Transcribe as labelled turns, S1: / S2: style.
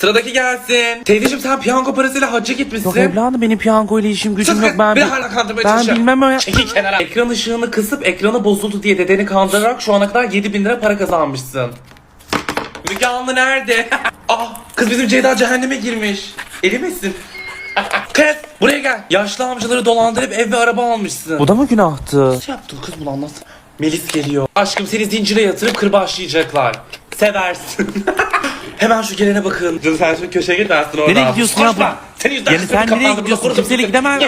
S1: Sıradaki gelsin. Teyzeciğim sen piyango parasıyla hacca gitmişsin.
S2: Yok evladım benim piyango ile işim gücüm
S1: Sus
S2: yok
S1: kız,
S2: ben
S1: beni
S2: bi-
S1: hala kandırmaya
S2: ben
S1: çalışıyor.
S2: bilmem öyle.
S1: Çekil kenara. Ekran ışığını kısıp ekranı bozuldu diye dedeni kandırarak şu ana kadar 7000 lira para kazanmışsın. Müge Anlı nerede? ah kız bizim Ceyda cehenneme girmiş. Eli misin? kız buraya gel. Yaşlı amcaları dolandırıp ev ve araba almışsın.
S2: Bu da mı günahtı?
S1: Nasıl yaptı o kız bunu anlat. Melis geliyor. Aşkım seni zincire yatırıp kırbaçlayacaklar. Seversin. Hemen şu gelene bakın. Canım sen şu köşeye git sana oradan.
S2: Nereye gidiyorsun ya
S1: Koşma.
S2: bu?
S1: Senin yüzünden
S2: Yani sen nereye gidiyorsun? Kimseyle gidemem.